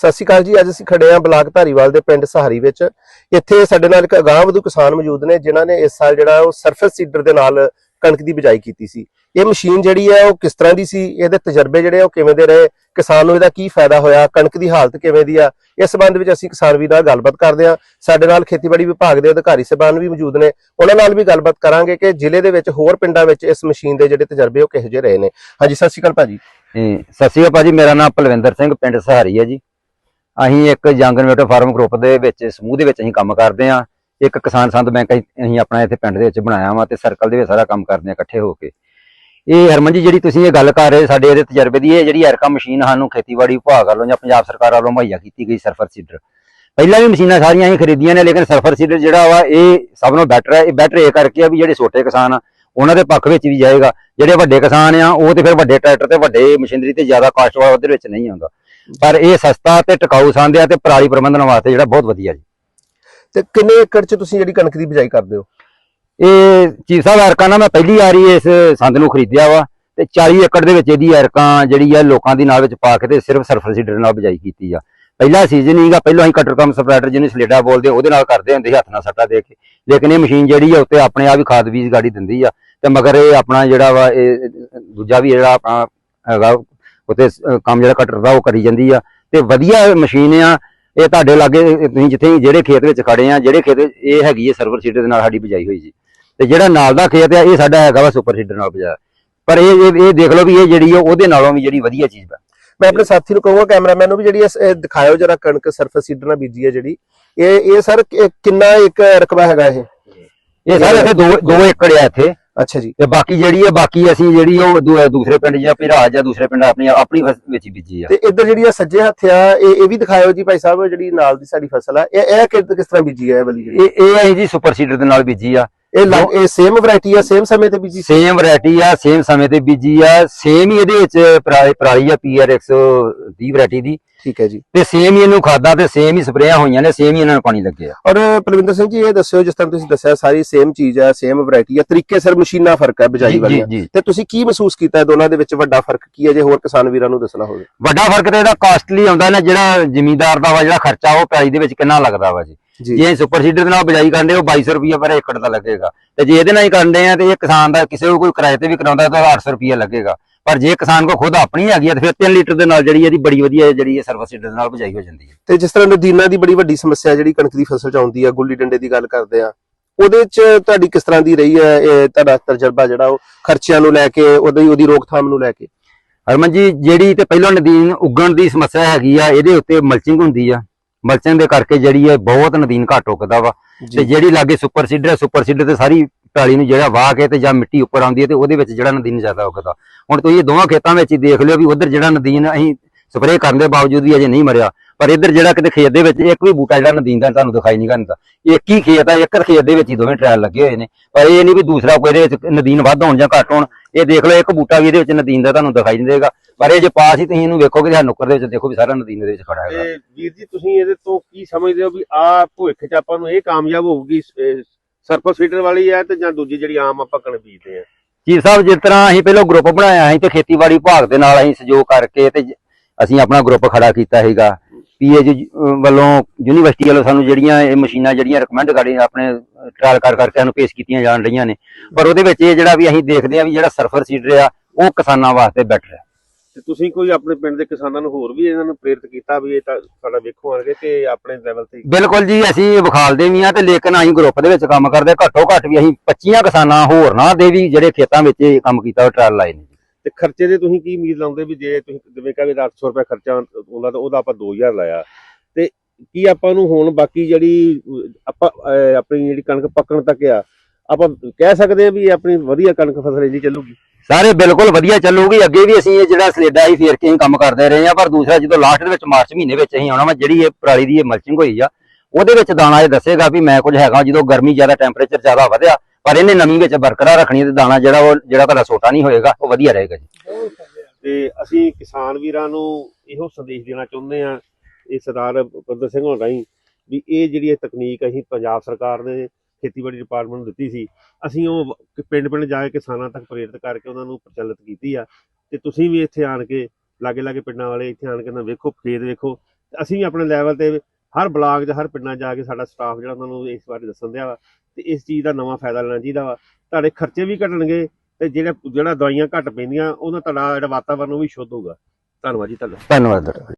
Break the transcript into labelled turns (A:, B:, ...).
A: ਸਤਿ ਸ਼੍ਰੀ ਅਕਾਲ ਜੀ, ਅੱਜ ਅਸੀਂ ਖੜੇ ਹਾਂ ਬਲਾਕ ਧਾਰੀਵਾਲ ਦੇ ਪਿੰਡ ਸਹਾਰੀ ਵਿੱਚ। ਇੱਥੇ ਸਾਡੇ ਨਾਲ ਇੱਕ ਅਗਾਂਹਵਧੂ ਕਿਸਾਨ ਮੌਜੂਦ ਨੇ, ਜਿਨ੍ਹਾਂ ਨੇ ਇਸ ਸਾਲ ਜਿਹੜਾ ਉਹ ਸਰਫੇਸ ਸੀਡਰ ਦੇ ਨਾਲ ਕਣਕ ਦੀ ਬਿਜਾਈ ਕੀਤੀ ਸੀ। ਇਹ ਮਸ਼ੀਨ ਜਿਹੜੀ ਹੈ, ਉਹ ਕਿਸ ਤਰ੍ਹਾਂ ਦੀ ਸੀ? ਇਹਦੇ ਤਜਰਬੇ ਜਿਹੜੇ ਉਹ ਕਿਵੇਂ ਦੇ ਰਹੇ? ਕਿਸਾਨ ਨੂੰ ਇਹਦਾ ਕੀ ਫਾਇਦਾ ਹੋਇਆ? ਕਣਕ ਦੀ ਹਾਲਤ ਕਿਵੇਂ ਦੀ ਆ? ਇਸ ਸੰਬੰਧ ਵਿੱਚ ਅਸੀਂ ਕਿਸਾਨ ਵੀਰ ਨਾਲ ਗੱਲਬਾਤ ਕਰਦੇ ਹਾਂ। ਸਾਡੇ ਨਾਲ ਖੇਤੀਬਾੜੀ ਵਿਭਾਗ ਦੇ ਅਧਿਕਾਰੀ ਸਹਿਬਾਨ ਵੀ ਮੌਜੂਦ ਨੇ। ਉਹਨਾਂ ਨਾਲ ਵੀ ਗੱਲਬਾਤ ਕਰਾਂਗੇ ਕਿ ਜ਼ਿਲ੍ਹੇ ਦੇ ਵਿੱਚ ਹੋਰ ਪਿੰਡਾਂ ਵਿੱਚ ਇਸ ਮਸ਼ੀਨ ਦੇ ਜਿਹੜੇ ਤਜਰਬੇ, ਉਹ ਕਿਹੋ ਜਿਹੇ ਰਹੇ ਨੇ। ਹਾਂਜੀ, ਸਤਿ ਸ਼੍ਰੀ ਅਕਾਲ ਭਾਜੀ।
B: ਇਹ, ਸਤਿ ਸ਼੍ਰੀ ਅਕਾਲ ਭਾਜੀ, ਮੇਰਾ ਨਾਮ ਪਲਵਿੰਦਰ ਸਿੰਘ, ਪਿੰਡ ਸਹਾਰੀ ਹੈ ਜੀ। ਅਸੀਂ ਇੱਕ ਜੰਗ ਇਨਵੇਟਰ ਫਾਰਮ ਗਰੁੱਪ ਦੇ ਵਿੱਚ, ਸਮੂਹ ਦੇ ਵਿੱਚ ਅਸੀਂ ਕੰਮ ਕਰਦੇ ਹਾਂ। ਇੱਕ ਕਿਸਾਨ ਸੰਤ ਬੈਂਕ ਅਸੀਂ ਆਪਣਾ ਇੱਥੇ ਪਿੰਡ ਦੇ ਵਿੱਚ ਬਣਾਇਆ ਵਾ ਤੇ ਸਰਕਲ ਦੇ ਵਿੱਚ ਸਾਰਾ ਕੰਮ ਕਰਦੇ ਹਾਂ ਇਕੱਠੇ ਹੋ ਕੇ। ਇਹ ਹਰਮਨ ਜੀ, ਜਿਹੜੀ ਤੁਸੀਂ ਇਹ ਗੱਲ ਕਰ ਰਹੇ ਸਾਡੇ ਇਹਦੇ ਤਜਰਬੇ ਦੀ ਇਹ ਜਿਹੜੀ ਐਰਕਾ ਮਸ਼ੀਨ ਸਾਨੂੰ ਖੇਤੀਬਾੜੀ ਵਿਭਾਗ ਵੱਲੋਂ ਜਾਂ ਪੰਜਾਬ ਸਰਕਾਰ ਵੱਲੋਂ ਮੁਹੱਈਆ ਕੀਤੀ ਗਈ ਸਰਫਰ ਸੀਡਰ। ਪਹਿਲਾਂ ਵੀ ਮਸ਼ੀਨਾਂ ਸਾਰੀਆਂ ਅਸੀਂ ਖਰੀਦੀਆਂ ਨੇ, ਲੇਕਿਨ ਸਰਫਰ ਸੀਡਰ ਜਿਹੜਾ ਵਾ, ਇਹ ਸਭ ਨਾਲੋਂ ਬੈਟਰ ਹੈ। ਇਹ ਬੈਟਰ ਇਹ ਕਰਕੇ ਆ ਵੀ ਜਿਹੜੇ ਛੋਟੇ ਕਿਸਾਨ ਆ, ਉਹਨਾਂ ਦੇ ਪੱਖ ਵਿੱਚ ਵੀ ਜਾਏਗਾ। ਜਿਹੜੇ ਵੱਡੇ ਕਿਸਾਨ ਆ, ਉਹ ਤੇ ਫਿਰ ਵੱਡੇ ਟਰੈਕਟਰ ਤੇ ਵੱਡੇ ਮਸ਼ੀਨਰੀ ਤੇ ਜ਼ਿਆਦਾ ਕਾਸਟ ਵਾਲਾ ਉਹਦੇ ਵਿੱਚ ਨਹੀਂ ਆਉਂਦਾ। ਪਰ ਇਹ ਸਸਤਾ ਤੇ ਟਿਕਾਊ ਸੰਦ ਆ ਤੇ ਪਰਾਲੀ ਪ੍ਰਬੰਧਨ ਵਾਸਤੇ ਜਿਹੜਾ ਬਹੁਤ ਵਧੀਆ ਜੀ।
A: ਤੇ ਕਿੰਨੇ ਏਕੜ 'ਚ ਤੁਸੀਂ ਜਿਹੜੀ ਕਣਕ ਦੀ ਬਿਜਾਈ ਕਰਦੇ ਹੋ?
B: ਇਹ ਚੀਫ ਸਾਹਿਬ ਐਰਕਾਂ ਨਾ ਮੈਂ ਪਹਿਲੀ ਵਾਰੀ ਇਸ ਸੰਦ ਨੂੰ ਖਰੀਦਿਆ ਵਾ ਤੇ 40 ਏਕੜ ਦੇ ਵਿੱਚ ਇਹਦੀ ਐਰਕਾਂ ਜਿਹੜੀ ਆ ਲੋਕਾਂ ਦੀ ਨਾਲ ਵਿੱਚ ਪਾ ਕੇ ਤੇ ਸਿਰਫ ਸਰਫਰ ਸੀਡਰ ਨਾਲ ਬਿਜਾਈ ਕੀਤੀ ਆ। ਪਹਿਲਾ ਸੀਜ਼ਨ ਹੀਗਾ ਪਹਿਲਾਂ ਅਸੀਂ ਕਟਰ ਕਮ ਸਪਰੈਡਰ ਜਿਹਨੂੰ ਸਲੇਡਾ ਬੋਲਦੇ ਉਹਦੇ ਨਾਲ ਕਰਦੇ ਹੁੰਦੇ ਸੀ ਹੱਥ ਨਾਲ ਸੱਟਾ ਦੇ ਕੇ। ਲੇਕਿਨ ਇਹ ਮਸ਼ੀਨ ਜਿਹੜੀ ਆ ਉੱਤੇ ਆਪਣੇ ਆਪ ਹੀ ਖਾਦ ਬੀਜ ਗਾੜੀ ਦਿੰਦੀ ਆ ਤੇ ਮਗਰ ਇਹ ਆਪਣਾ ਜਿਹੜਾ ਵਾ ਇਹ ਦੂਜਾ ਵੀ ਜਿਹੜਾ ਆਪਣਾ ਹੈਗਾ ਉੱਤੇ ਕੰਮ ਜਿਹੜਾ ਕਟਰ ਦਾ ਉਹ ਕਰੀ ਜਾਂਦੀ ਆ। ਤੇ ਵਧੀਆ ਮਸ਼ੀਨ ਆ। ਇਹ ਤੁਹਾਡੇ ਲਾਗੇ ਤੁਸੀਂ ਜਿੱਥੇ ਜਿਹੜੇ ਖੇਤ ਵਿੱਚ ਖੜੇ ਆ ਜਿਹੜੇ ਖੇਤ ਇਹ ਹੈਗੀ ਹੈ ਸਰਵਰ ਸੀਡਰ ਦੇ ਨਾਲ ਸਾਡੀ ਬਿਜਾਈ ਹੋਈ ਜੀ। ਤੇ ਜਿਹੜਾ ਨਾਲ ਦਾ ਖੇਤ ਆ ਇਹ ਸਾਡਾ ਹੈਗਾ ਵਾ ਸੁਪਰ ਸੀਡਰ ਨਾਲ ਬਿਜਾਇਆ। ਪਰ ਇਹ ਇਹ ਦੇਖ ਲਓ ਵੀ ਇਹ ਜਿਹੜੀ ਆ ਉਹਦੇ ਨਾਲੋਂ ਵੀ ਜਿਹੜੀ ਵਧੀਆ ਚੀਜ਼ ਆ
A: ਮੈਂ ਆਪਣੇ ਸਾਥੀ ਨੂੰ ਕਹੂੰਗਾ ਕੈਮਰਾਮੈਨ ਨੂੰ ਵੀ ਜਿਹੜੀ ਇਹ ਦਿਖਾਇਓ ਜਰਾ ਕਣਕ ਸਰਫੇਸ ਸੀਡਰ ਨਾਲ ਬੀਜੀ ਹੈ ਜਿਹੜੀ। ਇਹ ਇਹ ਸਰ ਕਿੰਨਾ ਇੱਕ ਰਕਬਾ ਹੈਗਾ ਇਹ?
B: ਇਹ ਸਾਰੇ ਇੱਥੇ 2 2 ਏਕੜ ਆ ਇੱਥੇ।
A: ਅੱਛਾ ਜੀ।
B: ਤੇ ਬਾਕੀ ਜਿਹੜੀ ਹੈ ਬਾਕੀ ਅਸੀਂ ਜਿਹੜੀ ਉਹ ਦੂ- ਦੂਸਰੇ ਪਿੰਡ ਜਾਂ ਪਿਰਾਜ ਜਾਂ ਦੂਸਰੇ ਪਿੰਡ ਆਪਣੀ ਆਪਣੀ ਫਸਲ ਵਿੱਚ ਹੀ ਬੀਜੀ ਆ।
A: ਤੇ ਇੱਧਰ ਜਿਹੜੀ ਆ ਸੱਜੇ ਹੱਥ ਆ ਇਹ ਇਹ ਵੀ ਦਿਖਾਇਓ ਜੀ ਭਾਈ ਸਾਹਿਬ ਜਿਹੜੀ ਨਾਲ ਦੀ ਸਾਡੀ ਫਸਲ ਆ। ਇਹ ਇਹ ਕਿਸ ਤਰ੍ਹਾਂ ਬੀਜੀ ਹੈ ਇਹ ਵਾਲੀ ਜਿਹੜੀ?
B: ਇਹ ਇਹ ਅਸੀਂ ਜੀ ਸੁਪਰ ਸੀਡਰ ਦੇ ਨਾਲ ਬੀਜੀ ਆ।
A: ਇਹ ਲੱਗ- ਇਹ ਸੇਮ ਵੈਰਾਈਟੀ ਆ ਸੇਮ ਸਮੇਂ ਤੇ ਬੀਜੀ?
B: ਸੇਮ ਵੈਰਾਈਟੀ ਆ ਸੇਮ ਸਮੇਂ ਤੇ ਬੀਜੀ ਆ ਸੇਮ ਹੀ ਇਹਦੇ ਵਿੱਚ ਪਰਾ- ਪਰਾਲੀ ਆ ਪੀਆਰ 130 ਵੈਰਾਈਟੀ ਦੀ।
A: ਠੀਕ ਹੈ ਜੀ।
B: ਤੇ ਸੇਮ ਹੀ ਇਹਨੂੰ ਖਾਦਾ ਤੇ ਸੇਮ ਹੀ ਸਪਰੇਆਂ ਹੋਈਆਂ ਨੇ ਸੇਮ ਹੀ ਇਹਨਾਂ ਨੂੰ ਪਾਣੀ ਲੱਗਿਆ।
A: ਔਰ ਪਲਵਿੰਦਰ ਸਿੰਘ ਜੀ ਇਹ ਦੱਸਿਓ ਜਿਸ ਤਰ੍ਹਾਂ ਤੁਸੀਂ ਦੱਸਿਆ ਸਾਰੀ ਸੇਮ ਚੀਜ਼ ਆ ਸੇਮ ਵੈਰਾਈਟੀ ਆ ਤਰੀਕੇ ਸਿਰ ਮਸ਼ੀਨਾਂ ਫ਼ਰਕ ਹੈ ਬਿਜਾਈ ਵਾਲੀਆਂ।
B: ਜੀ।
A: ਤੇ ਤੁਸੀਂ ਕੀ ਮਹਿਸੂਸ ਕੀਤਾ ਹੈ ਦੋਨਾਂ ਦੇ ਵਿੱਚ? ਵੱਡਾ ਫ਼ਰਕ ਕੀ ਹੈ ਜੇ ਹੋਰ ਕਿਸਾਨ ਵੀਰਾਂ ਨੂੰ ਦੱਸਣਾ ਹੋਵੇ।
B: ਵੱਡਾ ਫ਼ਰਕ ਤੇ ਇਹਦਾ ਕਾਸਟਲੀ ਆਉਂਦਾ ਨਾ ਜਿਹੜਾ ਜ਼ਿਮੀਂਦਾਰ ਦਾ ਵਾ ਜਿਹੜਾ ਖਰਚਾ ਉਹ ਪੈਲੀ ਦੇ ਵਿੱਚ ਕਿੰਨਾ ਲੱਗਦਾ ਵਾ ਜੀ।
A: ਜੀ।
B: ਸੁਪਰ ਸੀਡਰ ਦੇ ਨਾਲ ਬਿਜਾਈ ਕਰਦੇ ਉਹ 2200 ਰੁਪਏ ਪਰ ਏਕੜ ਦਾ ਲੱਗੇਗਾ। ਤੇ ਜੇ ਇਹਦੇ ਨਾਲ ਹੀ ਕਰਦੇ ਆ ਤੇ ਇਹ ਕਿਸਾਨ ਦਾ ਕਿਸੇ ਨੂੰ ਕੋਈ ਕਿਰਾਏ ਤੇ ਵੀ ਕਰਾਉਂਦਾ ਤਾਂ 800 ਰੁਪਏ ਲੱਗੇਗਾ। ਪਰ ਜੇ ਕਿਸਾਨ ਕੋ ਖੁਦ ਆਪਣੀ ਹੈਗੀ ਤੇ ਫਿਰ 3 ਲੀਟਰ ਦੇ ਨਾਲ ਜਿਹੜੀ ਇਹਦੀ ਬੜੀ ਵਧੀਆ ਜਿਹੜੀ ਇਹ ਸਰਵਿਸ ਸੀਡਰ ਦੇ ਨਾਲ ਬਿਜਾਈ ਹੋ ਜਾਂਦੀ ਹੈ।
A: ਤੇ ਜਿਸ ਤਰ੍ਹਾਂ ਨਦੀਨਾਂ ਦੀ ਬੜੀ ਵੱਡੀ ਸਮੱਸਿਆ ਜਿਹੜੀ ਕਣਕ ਦੀ ਫਸਲ ਚ ਆਉਂਦੀ ਆ ਗੁੱਲੀ ਡੰਡੇ ਦੀ ਗੱਲ ਕਰਦੇ ਆ ਉਹਦੇ ਚ ਤੁਹਾਡੀ ਕਿਸ ਤਰ੍ਹਾਂ ਦੀ ਰਹੀ ਹੈ ਇਹ ਤੁਹਾਡਾ ਤਜਰਬਾ ਜਿਹੜਾ ਉਹ ਖਰਚਿਆਂ ਨੂੰ ਲੈ ਕੇ ਉਹਦੀ ਉਹਦੀ ਰੋਕਥਾਮ ਨੂੰ ਲੈ ਕੇ?
B: ਹਰਮਨ ਜੀ ਜਿਹੜੀ ਤੇ ਪਹਿਲਾਂ ਨਦੀਨ ਉੱਗਣ ਦੀ ਸਮੱਸਿਆ ਹੈਗੀ ਆ ਇਹਦੇ ਉੱਤੇ ਮਲਚਿੰਗ ਹੁੰਦੀ ਆ। ਮਲਚਿੰਗ ਦੇ ਕਰਕੇ ਜਿਹੜੀ ਹੈ ਬਹੁਤ ਨਦੀਨ ਘੱਟ ਉੱਗਦਾ ਵਾ। ਤੇ ਜਿਹੜੀ ਲਾਗੇ ਸੁਪਰ ਸੀਡਰ ਹੈ ਸੁਪਰ ਸੀਡਰ ਤੇ ਸਾਰੀ ਪੈਲੀ ਨੂੰ ਜਿਹੜਾ ਵਾਹ ਕੇ ਤੇ ਜਾਂ ਮਿੱਟੀ ਉੱਪਰ ਆਉਂਦੀ ਹੈ ਤੇ ਉਹਦੇ ਵਿੱਚ ਜਿਹੜਾ ਨਦੀਨ ਜ਼ਿਆਦਾ ਉੱਗਦਾ। ਹੁਣ ਤੁਸੀਂ ਇਹ ਦੋਵਾਂ ਖੇਤਾਂ ਵਿੱਚ ਹੀ ਦੇਖ ਲਿਓ ਵੀ ਉਧਰ ਜਿਹੜਾ ਨਦੀਨ ਅਸੀਂ ਸਪਰੇਅ ਕਰਨ ਦੇ ਬਾਵਜੂਦ ਵੀ ਅਜੇ ਨਹੀਂ ਮਰਿਆ। ਪਰ ਇੱਧਰ ਜਿਹੜਾ ਕਿਤੇ ਖੇਤ ਦੇ ਵਿੱਚ ਇੱਕ ਵੀ ਬੂਟਾ ਜਿਹੜਾ ਨਦੀਨ ਦਾ ਤੁਹਾਨੂੰ ਦਿਖਾਈ ਨਹੀਂ ਕਰਦਾ ਇੱਕ ਹੀ ਖੇਤ ਆ ਇੱਕ ਖੇਤ ਦੇ ਵਿੱਚ ਹੀ ਦੋਵੇਂ ਟ੍ਰਾਇਲ ਲੱਗੇ ਹੋਏ ਨੇ। ਪਰ ਇਹ ਨਹੀਂ ਵੀ ਦੂਸਰਾ ਕੋਈ ਇਹਦੇ ਵਿੱਚ ਨਦੀਨ ਵੱਧ ਹੋਣ ਜਾਂ ਘੱਟ ਹੋਣ ਇਹ ਦੇਖ ਲਓ ਇੱਕ ਬੂਟਾ ਵੀ ਇਹਦੇ ਵਿੱਚ ਨਦੀਨ ਦਾ ਤੁਹਾਨੂੰ ਦਿਖਾਈ ਨਹੀਂ ਦੇਗਾ। ਪਰ ਇਹ ਜੇ ਪਾਸ ਹੀ ਤੁਸੀਂ ਇਹਨੂੰ ਵੇਖੋਗੇ ਤਾਂ ਨੁੱਕਰ ਦੇ ਵਿੱਚ ਦੇਖੋ ਵੀ ਸਾਰਾ ਨਦੀਨ ਦੇ ਵਿੱਚ ਖੜਾ ਹੈਗਾ।
C: ਤੇ ਵੀਰ ਜੀ ਤੁਸੀਂ ਇਹਦੇ ਤੋਂ ਕੀ ਸਮਝਦੇ ਹੋ ਵੀ ਆ ਭੁੱਖ ਚ ਆਪਾਂ ਨੂੰ ਇਹ ਕਾਮਯਾਬ ਹੋਊਗੀ ਸਰਫਰ ਫੀਡਰ ਵਾਲੀ ਹੈ ਤੇ ਜਾਂ ਦੂਜੀ ਜਿਹੜੀ ਆਮ ਆਪਾਂ ਕਣ ਬੀਜਦੇ ਆ?
B: ਜੀ ਸਾਹਿਬ ਜਿਸ ਤਰ੍ਹਾਂ ਅਸੀਂ ਪਹਿਲਾਂ ਗਰੁੱਪ ਬਣਾਇਆ ਸੀ ਤੇ ਖੇਤੀਬਾੜੀ ਵਿਭਾਗ ਦੇ ਨਾਲ ਅਸੀਂ ਸਹਿਯੋਗ ਕਰਕੇ ਤੇ ਅਸੀਂ ਆਪਣਾ ਗਰੁੱਪ ਖੜਾ ਕੀਤਾ ਹੈਗਾ ਪੀਏਜੀ ਵੱਲੋਂ ਯੂਨੀਵਰਸਿਟੀ ਵੱਲੋਂ ਸਾਨੂੰ ਜਿਹੜੀਆਂ ਇਹ ਮਸ਼ੀਨਾਂ ਜਿਹੜੀਆਂ ਰეკਮੈਂਡ ਕਰੀ ਆਪਣੇ ਟ੍ਰਾਇਲ ਕਰ ਕਰਕੇ ਸਾਨੂੰ ਪੇਸ਼ ਕੀਤੀਆਂ ਜਾਣ ਰਹੀਆਂ ਨੇ। ਪਰ ਉਹਦੇ ਵਿੱਚ ਇਹ ਜਿਹੜਾ ਵੀ ਅਸੀਂ ਦੇਖਦੇ ਆ ਵੀ ਜਿਹੜਾ ਸਰਫਰ ਸੀਡਰ ਆ ਉਹ ਕਿਸਾਨਾਂ ਵਾਸਤੇ ਬੈਟਰ ਹੈ।
C: ਤੇ ਤੁਸੀਂ ਕੋਈ ਆਪਣੇ ਪਿੰਡ ਦੇ ਕਿਸਾਨਾਂ ਨੂੰ ਹੋਰ ਵੀ ਇਹਨਾਂ ਨੂੰ ਪ੍ਰੇਰਿਤ ਕੀਤਾ ਵੀ ਇਹ ਤਾਂ ਸਾਡਾ ਵੇਖੋ ਆਣਗੇ ਕਿ ਆਪਣੇ ਲੈਵਲ ਤੇ
B: ਬਿਲਕੁਲ ਜੀ ਅਸੀਂ ਵਿਖਾਲਦੇ ਵੀ ਆ ਤੇ ਲੇਕਿਨ ਅਸੀਂ ਗਰੁੱਪ ਦੇ ਵਿੱਚ ਕੰਮ ਕਰਦੇ ਘੱਟੋ ਘੱਟ ਵੀ ਅਸੀਂ 25 ਕਿਸਾਨਾਂ ਹੋਰਨਾਂ ਦੇ ਵੀ ਜਿਹੜੇ ਖੇਤਾਂ ਵਿੱਚ ਇਹ ਕੰਮ ਕੀਤਾ ਉਹ ਟ੍ਰਾਇਲ ਲਾਏ ਨੇ
C: ਤੇ ਖਰਚੇ ਦੇ ਤੁਸੀਂ ਕੀ ਉਮੀਦ ਲਾਉਂਦੇ ਵੀ ਜੇ ਤੁਸੀਂ ਜਿਵੇਂ ਕਹੇ 800 ਰੁਪਏ ਖਰਚਾ ਉਹਦਾ ਤਾਂ ਉਹਦਾ ਆਪਾਂ 2000 ਲਾਇਆ। ਤੇ ਕੀ ਆਪਾਂ ਨੂੰ ਹੁਣ ਬਾਕੀ ਜਿਹੜੀ, ਆਪਾਂ ਆਪਣੀ ਜਿਹੜੀ ਕਣਕ ਪੱਕਣ ਤੱਕ ਆ, ਆਪਾਂ ਕਹਿ ਸਕਦੇ ਆ ਵੀ ਆਪਣੀ ਵਧੀਆ ਕਣਕ ਫਸਲ ਇਹਦੀ ਚੱਲੂਗੀ।
B: ਸਾਰੇ ਬਿਲਕੁਲ ਵਧੀਆ ਚੱਲੂਗੀ, ਅੱਗੇ ਵੀ ਅਸੀਂ ਇਹ ਜਿਹੜਾ ਸਲੇਡਾ ਹੀ ਫੇਰ ਕੇ ਅਸੀਂ ਕੰਮ ਕਰਦੇ ਰਹੇ ਆ ਪਰ ਦੂਸਰਾ ਜਦੋਂ ਲਾਸਟ ਦੇ ਵਿੱਚ ਮਾਰਚ ਮਹੀਨੇ ਵਿੱਚ ਅਸੀਂ ਆਉਣਾ ਵਾ, ਜਿਹੜੀ ਇਹ ਪਰਾਲੀ ਦੀ ਇਹ ਮਲਚਿੰਗ ਹੋਈ ਆ, ਉਹਦੇ ਵਿੱਚ ਦਾਣਾ ਇਹ ਦੱਸੇਗਾ ਵੀ ਮੈਂ ਕੁਝ ਹੈਗਾ, ਜਦੋਂ ਗਰਮੀ ਜ਼ਿਆਦਾ ਟੈਂਪਰੇਚਰ ਜ਼ਿਆਦਾ ਵਧਿਆ ਪਰ ਇਹਨੇ ਨਮੀ ਵਿੱਚ ਬਰਕਰਾਰ ਰੱਖਣੀ ਤੇ ਦਾਣਾ ਜਿਹੜਾ ਉਹ ਜਿਹੜਾ ਤੁਹਾਡਾ ਸੋਟਾ ਨਹੀਂ ਹੋਏਗਾ, ਉਹ ਵਧੀਆ ਰਹੇਗਾ ਜੀ।
C: ਤੇ ਅਸੀਂ ਕਿਸਾਨ ਵੀਰਾਂ ਨੂੰ ਇਹੋ ਸੰਦੇਸ਼ ਦੇਣਾ ਚਾਹੁੰਦੇ ਆ ਇਹ ਸਰਦਾਰ ਬੰਦਰ ਸਿੰਘ ਹੋਣਾ ਰਾਹੀਂ ਵੀ ਇਹ ਜਿਹੜੀ ਇਹ ਤਕਨੀਕ ਅਸੀਂ ਪੰਜਾਬ ਸਰਕਾਰ ਨੇ ਖੇਤੀਬਾੜੀ ਡਿਪਾਰਟਮੈਂਟ ਨੂੰ ਦਿੱਤੀ ਸੀ, ਅਸੀਂ ਉਹ ਪਿੰਡ ਪਿੰਡ ਜਾ ਕੇ ਕਿਸਾਨਾਂ ਤੱਕ ਪ੍ਰੇਰਿਤ ਕਰਕੇ ਉਹਨਾਂ ਨੂੰ ਪ੍ਰਚਲਿਤ ਕੀਤੀ ਆ। ਤੇ ਤੁਸੀਂ ਵੀ ਇੱਥੇ ਆਣ ਕੇ, ਲਾਗੇ ਲਾਗੇ ਪਿੰਡਾਂ ਵਾਲੇ ਇੱਥੇ ਆਣ ਕੇ ਨਾ ਵੇਖੋ, ਖੇਤ ਵੇਖੋ, ਤੇ ਅਸੀਂ ਵੀ ਆਪਣੇ ਲੈਵਲ ਤੇ ਹਰ ਬਲਾਕ 'ਚ ਹਰ ਪਿੰਡਾਂ 'ਚ ਜਾ ਕੇ ਸਾਡਾ ਸਟਾਫ ਜਿਹੜਾ ਉਹਨਾਂ ਨੂੰ ਇਸ ਬਾਰੇ ਦੱਸਣ ਦਿਆ ਤੇ ਇਸ ਚੀਜ਼ ਦਾ ਨਵਾਂ ਫਾਇਦਾ ਲੈਣਾ ਚਾਹੀਦਾ ਵਾ। ਤੁਹਾਡੇ ਖਰਚੇ ਵੀ ਘਟਣਗੇ ਤੇ ਜਿਹੜਾ ਜਿਹੜਾ ਦਵਾਈਆਂ ਘੱਟ ਪੈਂਦੀਆਂ, ਉਹਨਾਂ ਤੁਹਾਡਾ ਜਿਹੜਾ ਵਾਤਾਵਰਨ ਉਹ ਵੀ ਸ਼ੁੱਧ ਹੋਊਗਾ। ਧੰਨਵਾਦ ਜੀ ਤੁਹਾਡਾ।
B: ਧੰਨਵਾਦ।